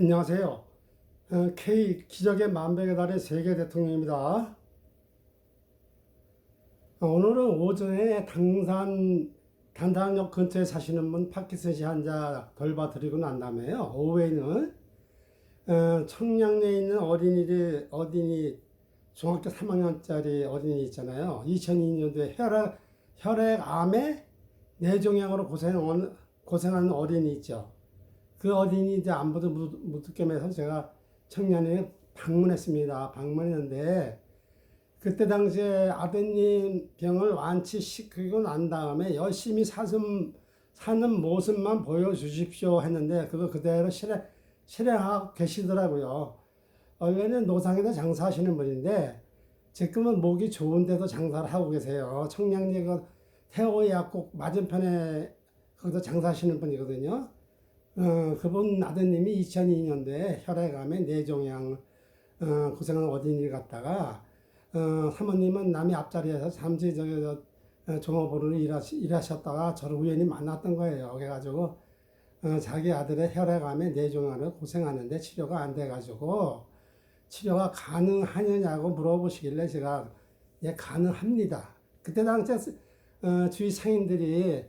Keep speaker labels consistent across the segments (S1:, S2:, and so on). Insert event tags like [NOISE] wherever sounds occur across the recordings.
S1: 안녕하세요. 어, K 기적의 만백의 달의 세계 대통령입니다. 어, 오늘은 오전에 당산 단당역 근처에 사시는 분 파키스탄 환자 돌봐드리고 난 다음에요. 오후에는 어, 청량리에 있는 어린이들 어린이 중학교 3학년짜리 어린이 있잖아요. 2002년도에 혈액 혈액암에 뇌종양으로 고생하는 고생하는 어린이 있죠. 그 어린이 이제 안부도 묻겠면서 제가 청년에 방문했습니다. 방문했는데 그때 당시에 아드님 병을 완치시키고 난 다음에 열심히 사슴, 사는 모습만 보여주십시오 했는데 그거 그대로 실행, 실행하고 계시더라고요. 원래는 노상에서 장사하시는 분인데 지금은 목이 좋은데도 장사를 하고 계세요. 청량리 그 태호 약국 맞은편에 거기서 장사하시는 분이거든요. 어, 그분 아드님이 2002년도에 혈액암에 뇌종양 어, 고생한 어린이를 갖다가 어, 사모님은 남의 앞자리에서 잠시 저기 저, 어, 종업원으로 일하시, 일하셨다가 저를 우연히 만났던 거예요. 그래가지고 어, 자기 아들의 혈액암에 뇌종양을 고생하는데 치료가 안 돼가지고 치료가 가능하느냐고 물어보시길래 제가 예 가능합니다. 그때 당시에 어, 주위 상인들이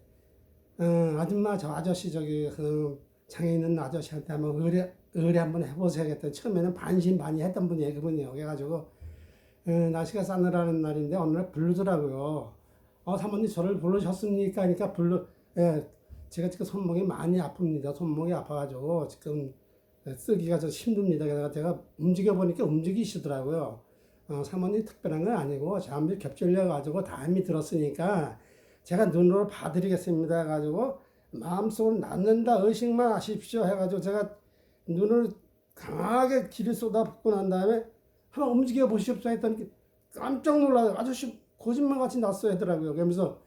S1: 어, 아줌마 저 아저씨 저기 그 장애 있는 아저씨한테 한번 의뢰 의뢰 한번 해보셔야겠다. 처음에는 반신반의 했던 분이에요 그분이요. 그래가지고 어, 날씨가 싸늘하는 날인데 날 부르더라고요. 어 사모님 저를 부르셨습니까? 하니까 불러 예, 제가 지금 손목이 많이 아픕니다. 손목이 아파가지고 지금 쓰기가 좀 힘듭니다. 그래서 제가 움직여 보니까 움직이시더라고요. 어, 사모님 특별한 건 아니고 잠이 겹질려 가지고 담이 들었으니까 제가 눈으로 봐드리겠습니다. 해가지고 마음속으로 낳는다 의식만 하십시오 해가지고 제가 눈을 강하게 길을 쏟아붓고 난 다음에 한번 움직여 보시옵소 했더니 깜짝 놀라요. 아저씨 거짓말 같이 났어 하더라고요. 그러면서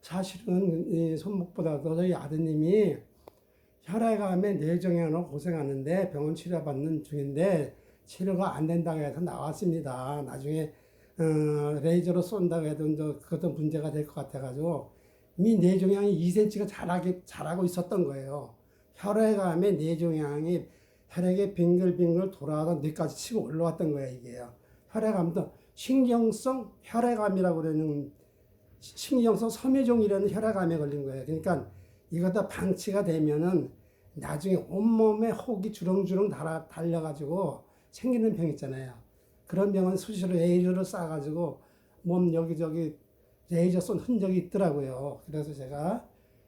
S1: 사실은 이 손목보다도 저희 아드님이 혈액암에 뇌종양으로 고생하는데 병원 치료받는 중인데 치료가 안 된다고 해서 나왔습니다. 나중에 어, 레이저로 쏜다고 해도 그것도 문제가 될 것 같아가지고 이미 뇌종양이 2cm가 자라게, 자라고 있었던 거예요. 혈액암에 뇌종양이 혈액에 빙글빙글 돌아가서 뇌까지 치고 올라왔던 거예요, 이게요. 혈액암도 신경성 혈액암이라고 그러는 신경성 섬유종이라는 혈액암에 걸린 거예요. 그러니까 이것도 방치가 되면은 나중에 온몸에 혹이 주렁주렁 달아, 달려가지고 생기는 병 있잖아요. 그런 병은 수시로 레이저를 쏴가지고 몸 여기저기 레이저 쏜 흔적이 있더라고요. 그래서 제가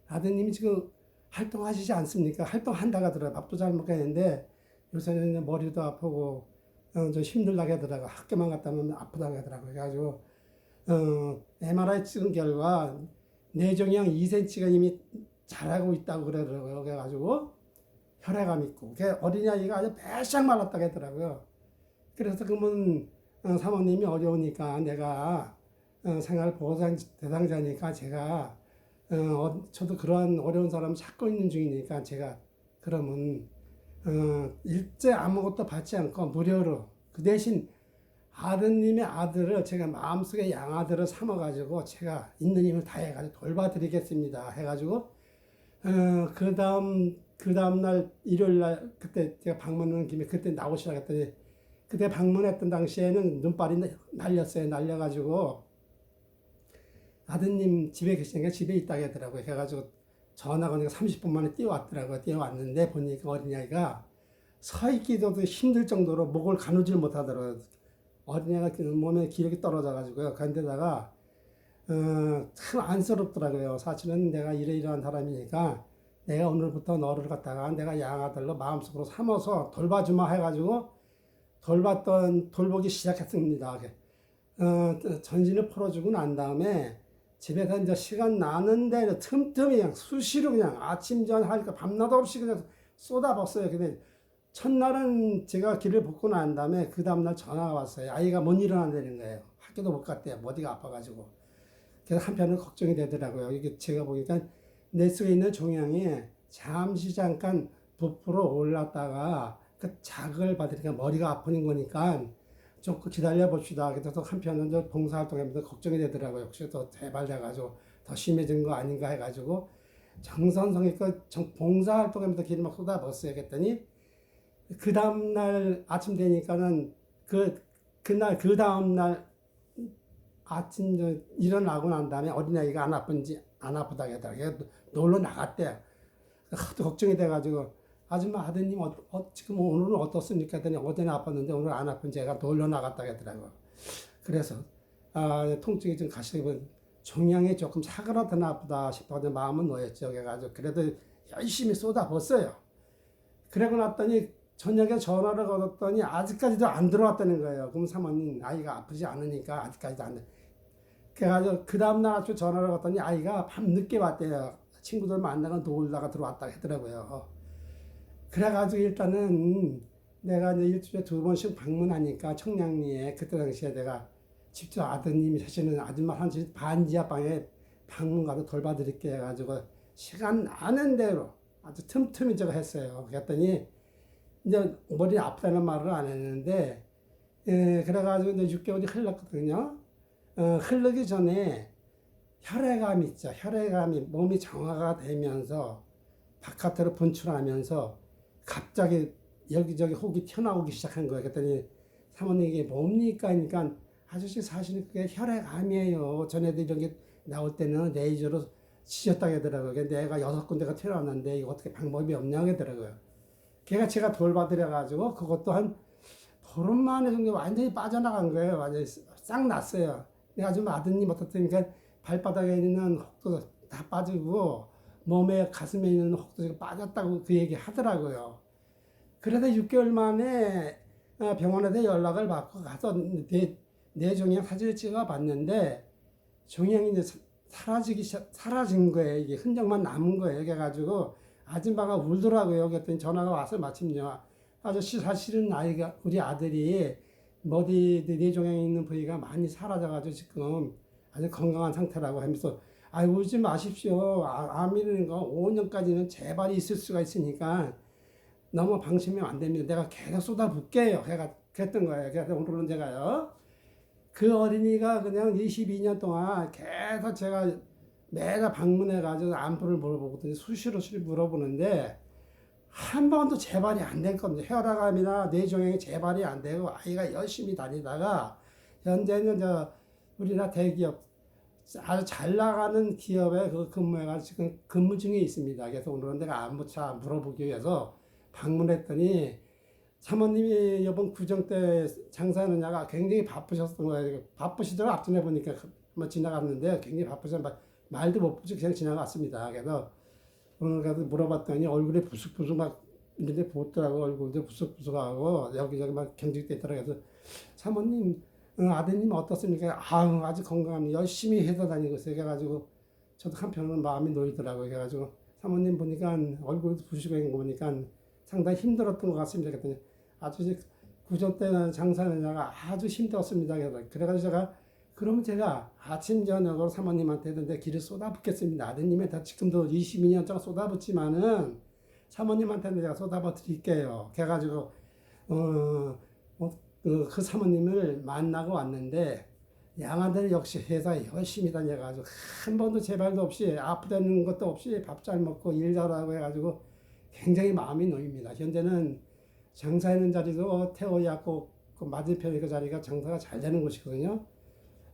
S1: 아드님이 지금 활동하시지 않습니까? 활동한다고 하더라고요. 밥도 잘 먹겠는데 요새는 머리도 아프고 어, 좀 힘들다고 하더라고요. 학교만 갔다 오면 아프다고 하더라고요. 그래가지고 어, MRI 찍은 결과 뇌종양 2cm가 이미 자라고 있다고 그러더라고요. 그래가지고 혈액암 있고 어린아이가 아주 배싹 말랐다고 하더라고요. 그래서 그러면 어, 사모님이 어려우니까 내가 어, 생활 보상 대상자니까 제가 어, 어, 저도 그러한 어려운 사람 찾고 있는 중이니까 제가 그러면 어, 일제 아무것도 받지 않고 무료로 그 대신 아드님의 아들을 제가 마음속에 양아들을 삼아가지고 제가 있는 힘을 다해가지고 돌봐드리겠습니다 해가지고 어, 그 다음 그 다음 날 일요일 날 그때 제가 방문하는 김에 그때 나오시라 했더니 그때 방문했던 당시에는 눈발이 날렸어요. 날려가지고 아드님 집에 계시니까 집에 있다고 하더라고요. 그래가지고 전화가 오니까 30분 만에 뛰어왔더라고요. 뛰어왔는데 보니까 어린아이가 서 있기도 힘들 정도로 목을 가누질 못하더라고요. 어린아이가 그 몸에 기력이 떨어져가지고요. 그런데다가 어, 참 안쓰럽더라고요. 사실은 내가 이러이러한 사람이니까 내가 오늘부터 너를 갖다가 내가 양아들로 마음속으로 삼아서 돌봐주마 해가지고 돌봤던 돌보기 시작했습니다. 어, 전신을 풀어주고 난 다음에 집에서 이제 시간 나는데 틈틈이 그냥 수시로 그냥 아침 전 하니까 밤낮 없이 그냥 쏟아봤어요. 근데 첫날은 제가 길을 벗고 난 다음에 그 다음날 전화가 왔어요. 아이가 못 일어난다는 거예요. 학교도 못 갔대요. 머리가 아파가지고. 그래서 한편은 걱정이 되더라고요. 이게 제가 보니까 내 속에 있는 종양이 잠시 잠깐 부풀어 올랐다가 그 자극을 받으니까 머리가 아프는 거니까 조금 기다려 봅시다. 그래서 한편은 저 봉사활동하면서 걱정이 되더라고요. 혹시 또 대발돼가지고 더 심해진 거 아닌가 해가지고 정선성의껏 봉사활동하면서 길을 막 쏟아붓어요. 그랬더니 그 다음 날 아침 되니까는 그 그날 그 다음 날 아침 저 일어나고 난 다음에 어린아이가 안 아픈지 안 아프다고 하더라고요. 놀러 나갔대. 하도 걱정이 돼가지고 아줌마 아드님 어, 어, 지금 오늘은 어떻습니까? 했더니 어제는 아팠는데 오늘 안 아픈 제가 놀러 나갔다고 하더라고요. 그래서 아, 통증이 좀 가시면 종양이 조금 사그라드나 아프다 싶어서 마음은 놓였죠. 그래가지고 그래도 열심히 쏟아붓어요. 그러고 났더니 저녁에 전화를 걸었더니 아직까지도 안 들어왔다는 거예요. 그럼 사모님 아이가 아프지 않으니까 아직까지도 안 돼. 그래가지고 그 다음날 아침 전화를 걸었더니 아이가 밤 늦게 왔대요. 친구들 만나고 놀다가 들어왔다 하더라고요. 그래가지고 일단은 내가 이제 일주일에 두 번씩 방문하니까 청량리에 그때 당시에 내가 직접 아드님이 사시는 아줌마 한집 반지하 방에 방문 가서 돌봐드릴게 해가지고 시간 나는 대로 아주 틈틈이 제가 했어요. 그랬더니 이제 머리 아프다는 말을 안 했는데 예, 그래가지고 이제 6개월이 흘렀거든요. 어, 흐르기 전에 혈액암 있죠. 혈액암이 몸이 정화가 되면서 바깥으로 분출하면서 갑자기 여기저기 혹이 튀어나오기 시작한 거예요. 그랬더니 사모님 이게 뭡니까? 하니까 아저씨 사실은 그게 혈액암이에요. 전에도 이런 게 나올 때는 레이저로 치셨다고 하더라고요. 근데 내가 여섯 군데가 튀어나왔는데 이거 어떻게 방법이 없냐고 하더라고요. 걔가 제가 돌봐드려가지고 그것도 한 보름 만에 정도 완전히 빠져나간 거예요. 완전히 싹 났어요. 내가 좀 아드님 어떻습니까? 발바닥에 있는 혹도 다 빠지고 몸에 가슴에 있는 혹도 빠졌다고 그 얘기 하더라고요. 그래서 6개월 만에 어, 병원에서 연락을 받고 가서 내, 내 종양 사진을 찍어 봤는데 종양이 이제 사- 사라지기 사라진 거예요. 이게 흔적만 남은 거예요. 그래가지고 아줌마가 울더라고요. 그랬더니 전화가 와서 마침요. 아저씨 사실은 아이가 우리 아들이 머리 뇌종양에 있는 부위가 많이 사라져가지고 지금 아주 건강한 상태라고 하면서 아 울지 마십시오. 아, 암이라는 거 5년까지는 재발이 있을 수가 있으니까 너무 방심하면 안 됩니다. 내가 계속 쏟아붓게요. 걔가 그랬던 거예요. 그래서 오늘은 제가요. 그 어린이가 그냥 22년 동안 계속 제가 매달 방문해가지고 안부를 물어보거든요. 수시로 수시 물어보는데 한 번도 재발이 안 된 겁니다. 혈압암이나 뇌종양이 재발이 안 되고 아이가 열심히 다니다가 현재는 저 우리나라 대기업 아주 잘 나가는 기업에 그 근무해가 지금 근무 중에 있습니다. 그래서 오늘은 내가 안부차 물어보기 위해서 방문했더니 사모님이 이번 구정 때 장사하느냐가 굉장히 바쁘셨던 거예요. 바쁘시더라고 앞전에 보니까 한번 지나갔는데 굉장히 바쁘셔서 말- 말도 못 붙이고 그냥 지나갔습니다. 그래서 오늘 가서 물어봤더니 얼굴이 부스부스 막 이런데 보더라고 얼굴도 부스부스하고 여기저기 막 경직돼 있더라고 그래서 사모님 어, 아드님 어떻습니까? 아우 아주 건강합니다. 열심히 해서 다니고 있어요. 그래가지고 저도 한편으로는 마음이 놓이더라고요. 그래가지고 사모님 보니까 얼굴도 부시고 있는 거 보니까 상당히 힘들었던 것 같습니다. 그랬더니 아주 구조 때는 장사하느냐가 아주 힘들었습니다. 그래가지고 제가 그러면 제가 아침 저녁으로 사모님한테도 내 길을 쏟아붓겠습니다. 아드님한테 지금도 22년 동안 쏟아붓지만은 사모님한테는 제가 쏟아붓 드릴게요. 그래가지고 어, 어, 그, 그 사모님을 만나고 왔는데 양아들 역시 회사에 열심히 다녀가지고 한 번도 제발도 없이 아프다는 것도 없이 밥 잘 먹고 일 잘하고 해가지고 굉장히 마음이 놓입니다. 현재는 장사하는 자리도 태호약국 그 맞은편에 그 자리가 장사가 잘 되는 곳이거든요.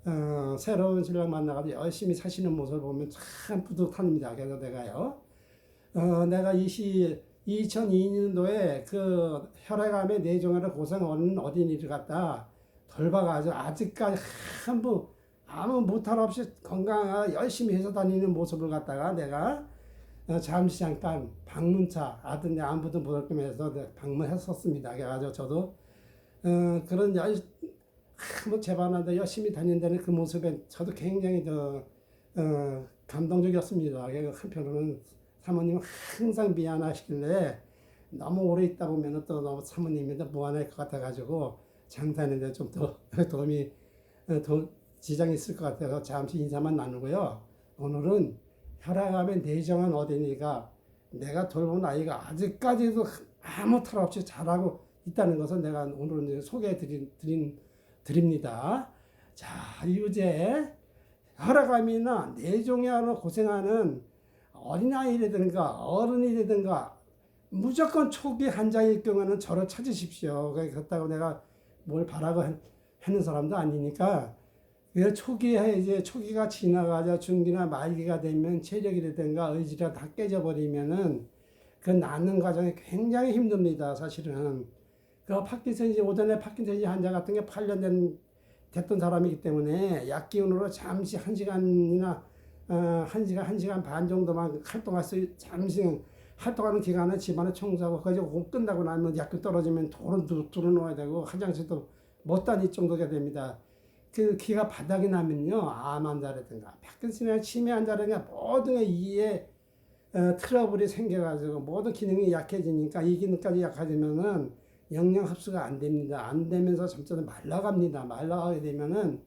S1: 어, 새로운 신랑 만나가지고 열심히 사시는 모습을 보면 참 뿌듯합니다. 그래서 내가요. 어, 내가 이시 2002년도에 그 혈액암의 뇌종양을 고생하는 어린이를 갖다 돌봐가지고 아직까지 한 번 아무 무탈 없이 건강하게 열심히 해서 다니는 모습을 갖다가 내가 어, 잠시 잠깐 방문차 아들 안부도 못할 겸해서 방문했었습니다. 그래가지고 저도 어, 그런 열, 뭐 재반한데 열심히 다닌다는 그 모습에 저도 굉장히 저, 어, 감동적이었습니다. 한편으로는 사모님은 항상 미안하시길래 너무 오래 있다 보면 또 너무 사모님이 더 무안할 것 같아가지고 장사하는데 좀 더 [LAUGHS] 도움이 어, 더 지장이 있을 것 같아서 잠시 인사만 나누고요. 오늘은 혈압암에 내정한 어린이가 내가 돌본 아이가 아직까지도 아무 탈 없이 잘하고 있다는 것을 내가 이제 소개해 드린, 드린, 드립니다. 자, 유제 혈압암이나 뇌종양으로 고생하는 어린아이라든가 어른이라든가 무조건 초기 환자일 경우에는 저를 찾으십시오. 그렇다고 내가 뭘 바라고 한- 하는 사람도 아니니까 그 초기에 이제 초기가 지나가자 중기나 말기가 되면 체력이라든가 의지가 다 깨져버리면은 그 낫는 과정이 굉장히 힘듭니다. 사실은 그 파킨슨지 오전에 파킨슨지 환자 같은 게 8년 된 됐던 사람이기 때문에 약 기운으로 잠시 한 시간이나 어, 한 시간 한 시간 반 정도만 활동할 수 있- 잠시 활동하는 기간에 집안에 청소하고 그저 끝나고 나면 약기 떨어지면 돌은 두- 뚫어 놓아야 되고 화장실도 못 다닐 정도가 됩니다. 그 기가 바닥이 나면요 암 환자라든가 파킨슨이나 치매 환자라든가 모든 이에 어, 트러블이 생겨가지고 모든 기능이 약해지니까 이 기능까지 약해지면은 영양 흡수가 안 됩니다. 안 되면서 점점 말라갑니다. 말라가게 되면은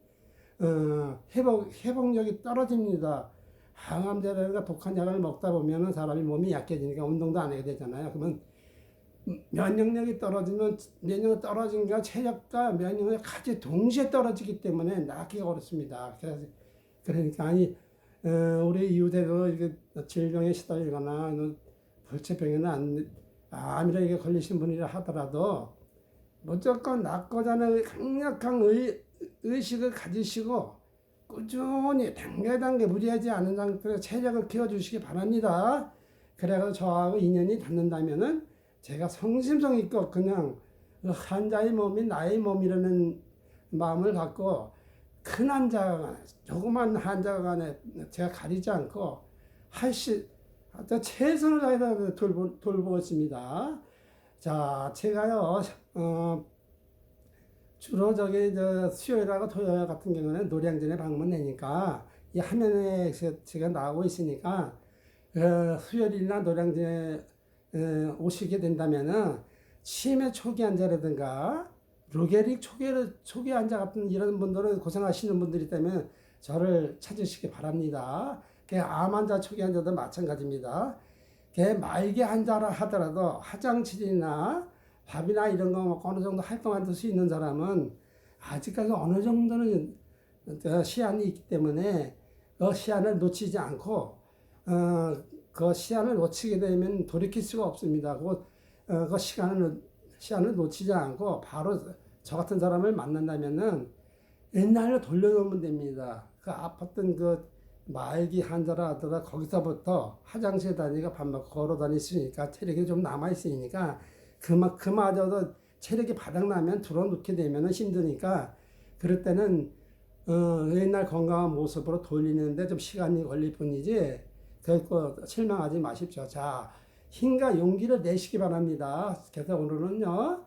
S1: 어, 회복 회복력이 떨어집니다. 항암제라든가 독한 약을 먹다 보면은 사람이 몸이 약해지니까 운동도 안 하게 되잖아요. 그러면 면역력이 떨어지면 면역력이 떨어진가 체력과 면역력이 같이 동시에 떨어지기 때문에 낫기가 어렵습니다. 그래서 그러니까 아니 어, 우리 이웃에도 이게 질병에 시달리거나 불치병이나 안- 암이라 이게 걸리신 분이라 하더라도 무조건 낫고자는 강력한 의, 의식을 가지시고 꾸준히 단계단계 무리하지 않은 상태로 체력을 키워주시기 바랍니다. 그래서 저하고 인연이 닿는다면은 제가 성심성의껏 그냥 그 환자의 몸이 나의 몸이라는 마음을 갖고 큰 환자가 조그만 환자가 간에 제가 가리지 않고 할시 최선을 다해서 돌보, 돌보겠습니다. 자, 제가요, 어, 주로 저기 저 수요일하고 토요일 같은 경우는 노량진에 방문하니까 이 화면에 제- 제가 나오고 있으니까 어, 수요일이나 노량진에 어, 오시게 된다면은 치매 초기 환자라든가 루게릭 초기 초기 환자 같은 이런 분들은 고생하시는 분들이 있다면 저를 찾으시기 바랍니다. 그암 환자 초기 환자도 마찬가지입니다. 그 말기 환자라 하더라도 화장실이나 밥이나 이런 거 먹고 어느 정도 활동할 수 있는 사람은 아직까지 어느 정도는 어, 시한이 있기 때문에 그 시한을 놓치지 않고 어, 그 시한을 놓치게 되면 돌이킬 수가 없습니다. 그, 어, 그 시간을 시한을 놓치지 않고 바로 저 같은 사람을 만난다면은 옛날로 돌려놓으면 됩니다. 그 아팠던 그 말기 환자라 하더라 거기서부터 화장실 다니가 밥 먹고 걸어 다니시니까 체력이 좀 남아 있으니까 그마 그마저도 체력이 바닥나면 들어놓게 되면은 힘드니까 그럴 때는 어, 옛날 건강한 모습으로 돌리는데 좀 시간이 걸릴 뿐이지 결코 실망하지 마십시오. 자, 힘과 용기를 내시기 바랍니다. 그래서 오늘은요,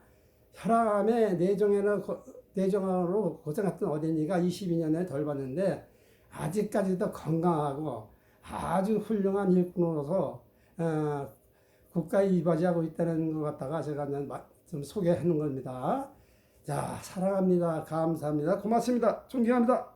S1: 혈압에 내종에는 고- 내종으로 고생했던 어린이가 22년에 덜 받는데 아직까지도 건강하고 아주 훌륭한 일꾼으로서 어, 국가에 이바지하고 있다는 것 갖다가 제가 좀 소개하는 겁니다. 자, 사랑합니다. 감사합니다. 고맙습니다. 존경합니다.